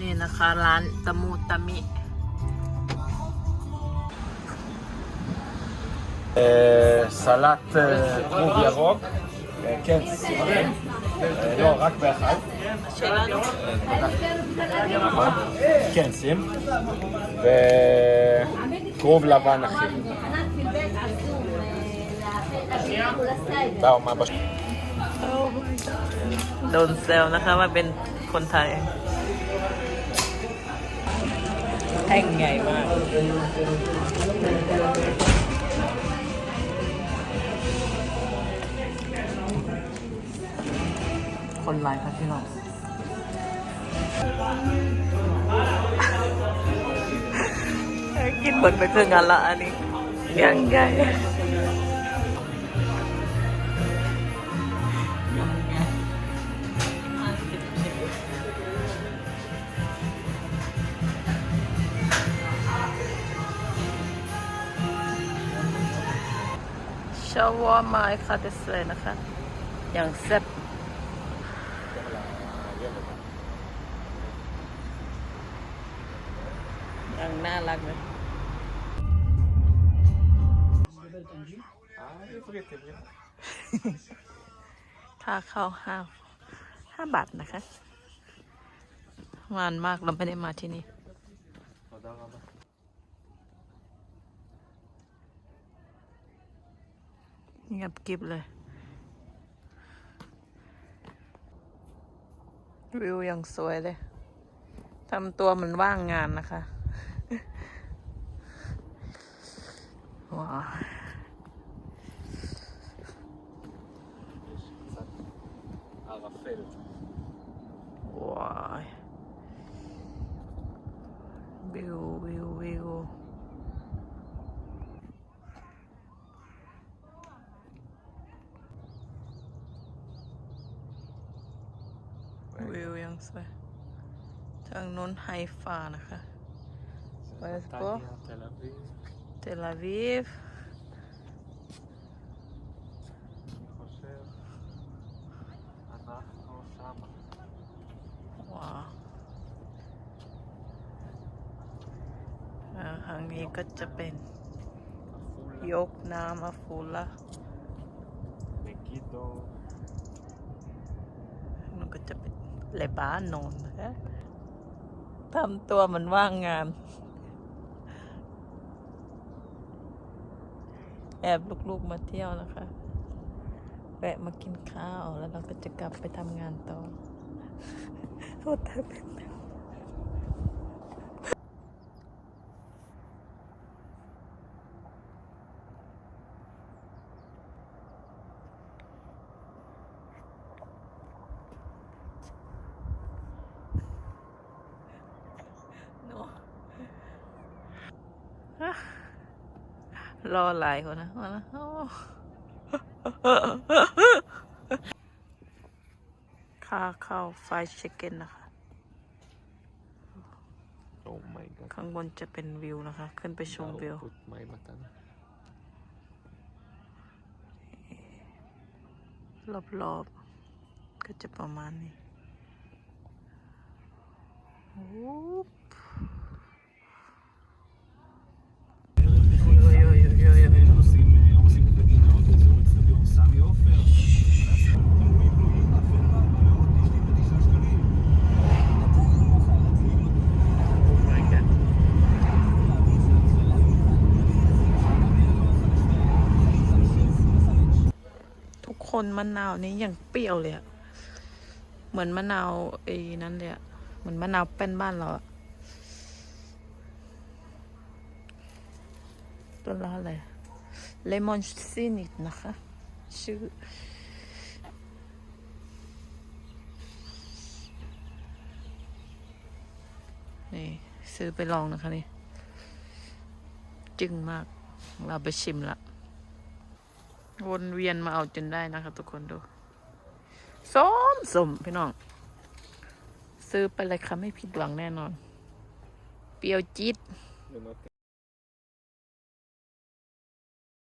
นี่นะคะร้านตะมูตะมิ אה, סלט אה, כרוב ירוק, אה, כן, סירים, אה, לא, רק באחד. שלנו. נכון? כן, שים. וכרוב לבן אחי. באו מה בש... โดนแซวนะคะว่าเป็นคนไทย แท่งใหญ่มาก คนไลน์ครับพี่น้องกินหมดไปครึ่งอันละอันนี้ยังไง ชาวามาค่ะเดสเลยนะคะ อย่างแซ่บอย่างน่ารักเลยค่าเข้าห้าห้าบาทนะคะ มานมากเราไม่ได้มาที่นี่ เงียบกิบเลย วิวอย่างสวยเลยทำตัวเหมือนว่างงานนะคะว้าว้าววิววิววิว วิวยังสวย ทางนู้นไฮฟานะคะไปสกอต Tel Aviv Tel ว้าวทางนี้ก็จะเป็นยกน้ำอาฟูละมันก็จะเป็น เลบานอนนะทำตัวเหมันว่างงาน แอบลูกๆมาเที่ยวนะคะ แวะมากินข้าวแล้วเราก็จะกลับไปทำงานต่อโทษทีโน่อะ รอหลายคนนะมานะโอ้ค่าเข้าไฟเช็คเก้นนะคะ Oh my god. ข้างบนจะเป็นวิวนะคะ ขึ้นไปชมวิว Put my button. รอบๆ ก็จะประมาณนี้โอ้ คนมะนาวนี้อย่างเปรี้ยวเลยอะเหมือนมะนาวไอ้นั้นเลยอะเหมือนมะนาวแป้นบ้านเราอะตัวละอะไรเลมอนซีนิตนะคะ ชื่อนี่ซื้อไปลองนะคะนี่ จึงมาก เราไปชิมละ วนเวียนมาเอาจนได้นะคะทุกคนดูส้มสมพี่น้อง ซื้อไปเลยค่ะไม่ผิดหวังแน่นอน เปรี้ยวจี๊ด